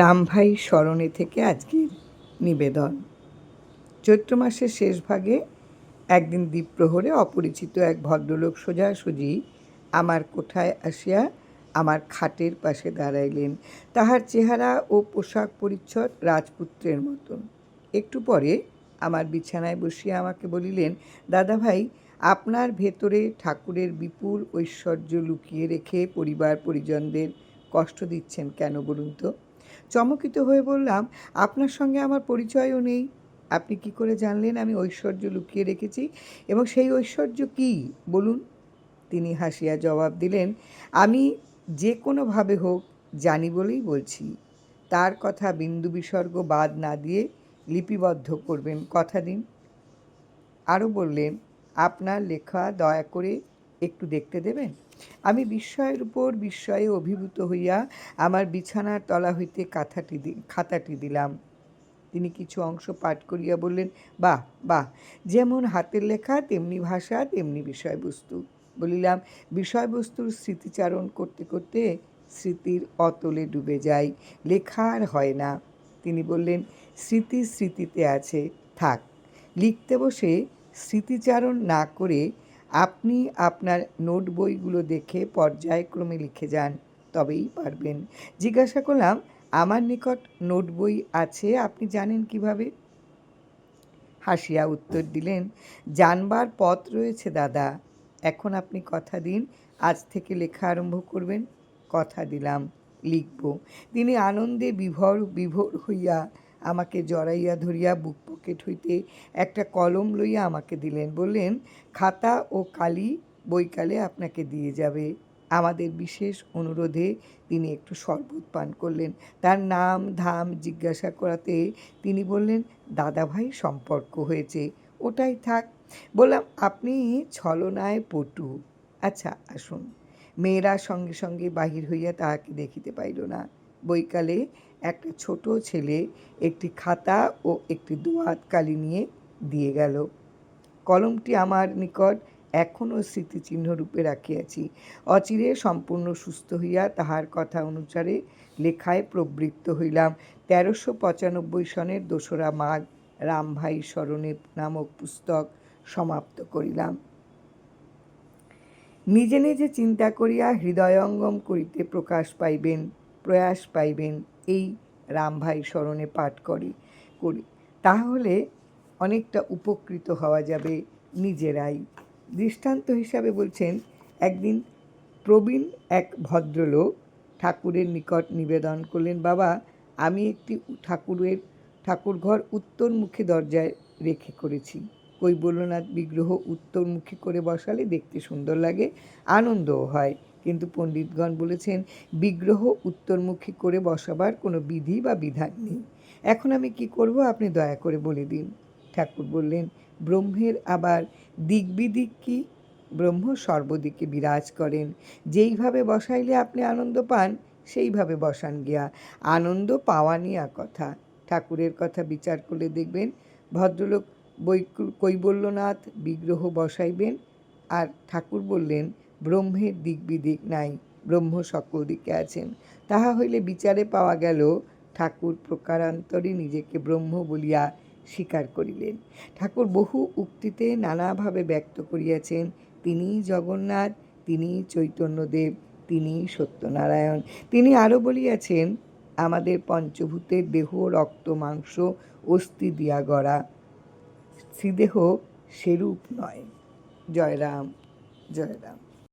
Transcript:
রামভাই স্মরণে থেকে আজকের নিবেদন। চৈত্র মাসের শেষ ভাগে একদিন দ্বীপ্রহরে অপরিচিত এক ভদ্রলোক সোজাসুজি আমার কোঠায় আসিয়া আমার খাটের পাশে দাঁড়াইলেন। তাহার চেহারা ও পোশাক পরিচ্ছদ রাজপুত্রের মতন। একটু পরে আমার বিছানায় বসিয়া আমাকে বলিলেন, দাদা ভাই, আপনার ভেতরে ঠাকুরের বিপুল ঐশ্বর্য লুকিয়ে রেখে পরিবার পরিজনদের কষ্ট দিচ্ছেন কেন বলুন তো? চমকিত হয়ে বললাম, আপনার সঙ্গে আমার পরিচয়ও নেই। আপনি কি করে জানলেন আমি ঐশ্বর্য লুকিয়ে রেখেছি এবং সেই ঐশ্বর্য কি? বলুন। তিনি হাসিয়া জবাব দিলেন, আমি যে কোনোভাবে হোক জানি বলেই বলছি। তার কথা বিন্দু বিসর্গ বাদ না দিয়ে লিপিবদ্ধ করবেন। কথা দিন। আরও বললেন, আপনার লেখা দয়া করে একটু দেখতে দেবেন? আমি বিস্ময়ের উপর বিস্ময়ে অভিভূত হইয়া আমার বিছানার তলা হইতে কাঁথাটি খাতাটি দিলাম। তিনি কিছু অংশ পাঠ করিয়া বললেন, বাহ বাহ, যেমন হাতের লেখা, তেমনি ভাষা, তেমনি বিষয়বস্তু। বলিলাম, বিষয়বস্তুর স্মৃতিচারণ করতে করতে স্মৃতির অতলে ডুবে যাই, লেখা আর হয় না। তিনি বললেন, স্মৃতি স্মৃতিতে আছে, থাক। লিখতে বসে স্মৃতিচারণ না করে আপনি আপনার নোট বইগুলো দেখে পর্যায়ক্রমে লিখে যান, তবেই পারবেন। জিজ্ঞাসা করলাম, আমার নিকট নোট বই আছে, আপনি জানেন কীভাবে? হাসিয়া উত্তর দিলেন, জানবার পথ রয়েছে দাদা। এখন আপনি কথা দিন, আজ থেকে লেখা আরম্ভ করবেন। কথা দিলাম, লিখব। তিনি আনন্দে বিভোর বিভোর হইয়া আমাকে জড়াইয়া ধরিয়া বুক পকেট হইতে একটা কলম লইয়া আমাকে দিলেন। বললেন, খাতা ও কালি বৈকালে আপনাকে দিয়ে যাবে। আমাদের বিশেষ অনুরোধে তিনি একটু শরবত পান করলেন। তার নাম, ধাম জিজ্ঞাসা করাতে তিনি বললেন, দাদাভাই সম্পর্ক হয়েছে, ওটাই থাক। বললাম, আপনি ছলনায় পটু। আচ্ছা আসুন। মেয়েরা সঙ্গে সঙ্গে বাহির হইয়া তাহাকে দেখিতে পাইল না। বৈকালে একটা ছোট ছেলে একটি খাতা ও একটি দোয়াত কালি নিয়ে দিয়ে গেল। কলমটি আমার নিকট এখনও স্মৃতিচিহ্ন রূপে রাখিয়াছি। অচিরে সম্পূর্ণ সুস্থ হইয়া তাহার কথা অনুসারে লেখায় প্রবৃত্ত হইলাম। তেরোশো পঁচানব্বই সনের দোসরা মাঘ রামভাই স্মরণে নামক পুস্তক সমাপ্ত করিলাম। নিজে নিজে চিন্তা করিয়া হৃদয়ঙ্গম করিতে প্রকাশ পাইবেন। প্রয়াস পাইবেন, এই রামভাই স্মরণে পাঠ করি করি। তাহলে অনেকটা উপকৃত হওয়া যাবে নিজেরাই। দৃষ্টান্ত হিসাবে বলছেন, একদিন প্রবীণ এক ভদ্রলোক ঠাকুরের নিকট নিবেদন করলেন, বাবা, আমি একটি ঠাকুরের, ঠাকুরঘর উত্তরমুখী দরজায় রেখে করেছি। কৈবল্যনাথ বিগ্রহ উত্তরমুখী করে বসালে দেখতে সুন্দর লাগে, আনন্দও হয়। কিন্তু পণ্ডিতগণ বলেছেন, বিগ্রহ উত্তরমুখী করে বসাবার কোনো বিধি বা বিধান নেই। এখন আমি কি করব, আপনি দয়া করে বলে দিন। ঠাকুর বললেন, ব্রহ্মের আবার দিকবিদিক কি? ব্রহ্ম সর্বদিকে বিরাজ করেন। যেইভাবে বসাইলে আপনি আনন্দ পান, সেইভাবে বসান গিয়া। আনন্দ পাওয়া নিয়া কথা। ঠাকুরের কথা বিচার করলে দেখবেন, ভদ্রলোক বৈ কৈবল্যনাথ বিগ্রহ বসাইবেন। আর ঠাকুর বললেন ব্রহ্মের দিক বিদিক নাই, ব্রহ্ম সকল দিকে আছেন। তাহা হইলে বিচারে পাওয়া গেল, ঠাকুর প্রকারান্তরে নিজেকে ব্রহ্ম বলিয়া স্বীকার করিলেন। ঠাকুর বহু উক্তিতে নানাভাবে ব্যক্ত করিয়াছেন তিনি জগন্নাথ তিনি চৈতন্যদেব তিনি সত্যনারায়ণ। তিনি আরও বলিয়াছেন, আমাদের পঞ্চভূতের দেহ, রক্ত, মাংস, অস্থি দিয়া গড়া শ্রীদেহ সেরূপ নয়। জয় রাম জয় রাম